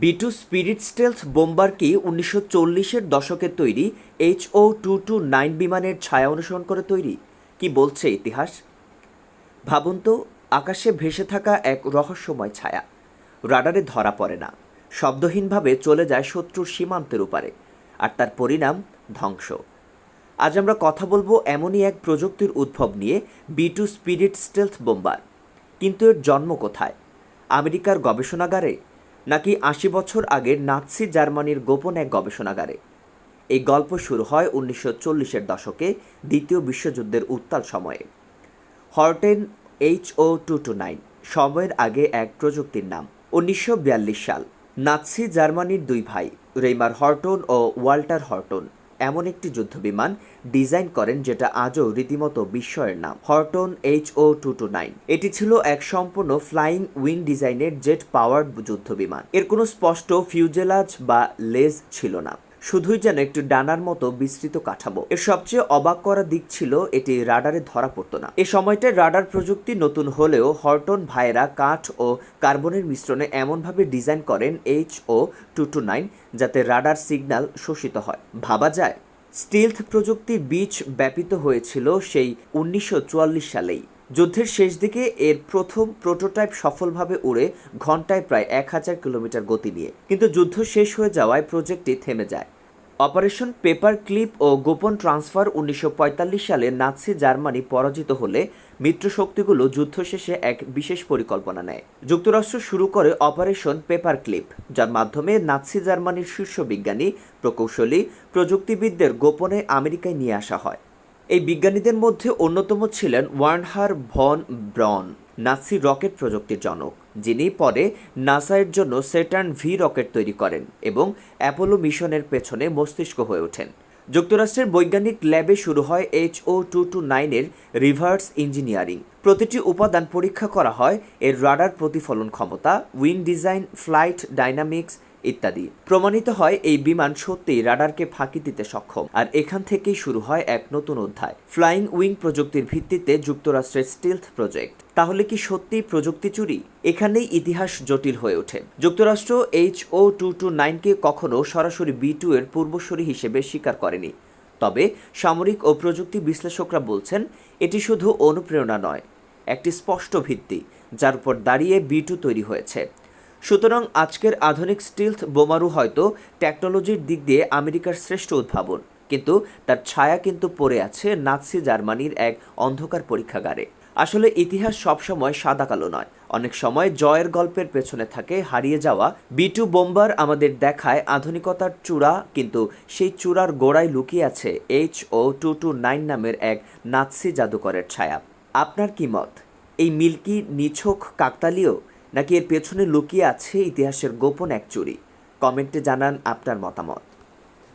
B2 spirit stealth bomber কি উনিশশো চল্লিশের দশকে তৈরি H O two two nine বিমানের ছায়া অনুসরণ করে তৈরি? কি বলছে ইতিহাস? ভাবুন তো, আকাশে ভেসে থাকা এক রহস্যময় ছায়া। রাডারে ধরা পড়ে না। শব্দহীনভাবে চলে যায় শত্রুর সীমান্তের উপারে আর তার পরিণাম ধ্বংস। আজ আমরা কথা বলব এমনই এক প্রযুক্তির উদ্ভব নিয়ে B two spirit stealth bomber. কিন্তু এর জন্ম কোথায়? আমেরিকার গবেষণাগারে নাকি আশি বছর আগের নাৎসি জার্মানির গোপন এক গবেষণাগারে। এই গল্প শুরু হয় উনিশশো চল্লিশের দশকে দ্বিতীয় বিশ্বযুদ্ধের উত্তাল সময়ে। Horten H O two two nine, সময়ের আগে এক প্রযুক্তির নাম। উনিশশো বিয়াল্লিশ সাল, নাৎসি জার্মানির দুই ভাই, রেইমার হর্টন ও ওয়াল্টার হর্টন। এমন একটি যুদ্ধবিমান ডিজাইন করেন যেটা আজও রীতিমতো বিস্ময়ের নাম, Horten H O two two nine. এটি ছিল এক সম্পূর্ণ ফ্লাইং উইং ডিজাইনের জেট পাওয়ার্ড যুদ্ধবিমান। এর কোনো স্পষ্ট ফিউজেলাজ বা লেজ ছিল না। শুধুই যেন একটু ডানার মতো বিস্তৃত কাঠামো। এর সবচেয়ে অবাক করা দিক ছিল, এটি রাডারে ধরা পড়তো না। এ সময়টায় রাডার প্রযুক্তি নতুন হলেও হর্টন ভাইয়েরা কাঠ ও কার্বনের মিশ্রণে এমনভাবে ডিজাইন করেন H O two two nine যাতে রাডার সিগন্যাল শোষিত হয়। ভাবা যায়, স্টিলথ প্রযুক্তির বীজ ব্যাপিত হয়েছিল সেই উনিশশো চুয়াল্লিশ সালেই। যুদ্ধের শেষ দিকে এর প্রথম প্রোটোটাইপ সফলভাবে উড়ে ঘন্টায় প্রায় এক হাজার কিলোমিটার গতি নিয়ে। কিন্তু যুদ্ধ শেষ হয়ে যাওয়ায় প্রজেক্টটি থেমে যায়। অপারেশন পেপার ক্লিপ ও গোপন ট্রান্সফার উনিশশো পঁয়তাল্লিশ সালে নাৎসি জার্মানি পরাজিত হলে মিত্রশক্তিগুলো যুদ্ধ শেষে এক বিশেষ পরিকল্পনা নেয়। যুক্তরাষ্ট্র শুরু করে অপারেশন পেপার ক্লিপ, যার মাধ্যমে নাৎসি জার্মানির শীর্ষ বিজ্ঞানী, প্রকৌশলী, প্রযুক্তিবিদদের গোপনে আমেরিকায় নিয়ে আসা হয়। এই বিজ্ঞানীদের মধ্যে অন্যতম ছিলেন Wernher von Braun, Nazi rocket প্রযুক্তির জনক, যিনি পরে নাসায়ের জন্য সেটার্ন ভি রকেট তৈরি করেন এবং অ্যাপোলো মিশনের পেছনে মস্তিষ্ক হয়ে ওঠেন। যুক্তরাষ্ট্রের বৈজ্ঞানিক ল্যাবে শুরু হয় এইচ ও টু টু নাইনের রিভার্স ইঞ্জিনিয়ারিং। প্রতিটি উপাদান পরীক্ষা করা হয় এর রাডার প্রতিফলন ক্ষমতা উইং ডিজাইন, ফ্লাইট ডাইনামিক্স ইত্যাদি। প্রমাণিত হয়, এই বিমান সত্যিই রাডারকে ফাঁকি দিতে সক্ষম। আর এখান থেকেই শুরু হয় এক নতুন অধ্যায়। ফ্লাইং উইং প্রযুক্তির ভিত্তিতে যুক্তরাষ্ট্রের স্টিলথ প্রজেক্ট। তাহলে কি সত্যিই প্রযুক্তি চুরি? এখানেই ইতিহাস জটিল হয়ে ওঠে। যুক্তরাষ্ট্র এইচ ও টু টু নাইনকে কখনো সরাসরি বি টু এর পূর্বসূরি হিসেবে স্বীকার করেনি। তবে সামরিক ও প্রযুক্তি বিশ্লেষকরা বলছেন, এটি শুধু অনুপ্রেরণা নয়, একটি স্পষ্ট ভিত্তি, যার উপর দাঁড়িয়ে বি টু তৈরি হয়েছে। সুতরাং আজকের আধুনিক স্টিলথ বোমারু হয়তো টেকনোলজির দিক দিয়ে আমেরিকার শ্রেষ্ঠ উদ্ভাবন, কিন্তু তার ছায়া কিন্তু পড়ে আছে নাৎসি জার্মানির এক অন্ধকার পরীক্ষাগারে। আসলে ইতিহাস সবসময় সাদা কালো নয়। অনেক সময় জয়ের গল্পের পেছনে থাকে হারিয়ে যাওয়া বি টু বোম্বার আমাদের দেখায় আধুনিকতার চূড়া, কিন্তু সেই চূড়ার গোড়ায় লুকিয়ে আছে H O two two nine নামের এক নাৎসি জাদুকরের ছায়া। আপনার কি মত? এই মিল্কি, নিছক, কাকতালীয়? নাকি এর পেছনে লুকিয়ে আছে ইতিহাসের গোপন এক চুরি? কমেন্টে জানান আপনার মতামত।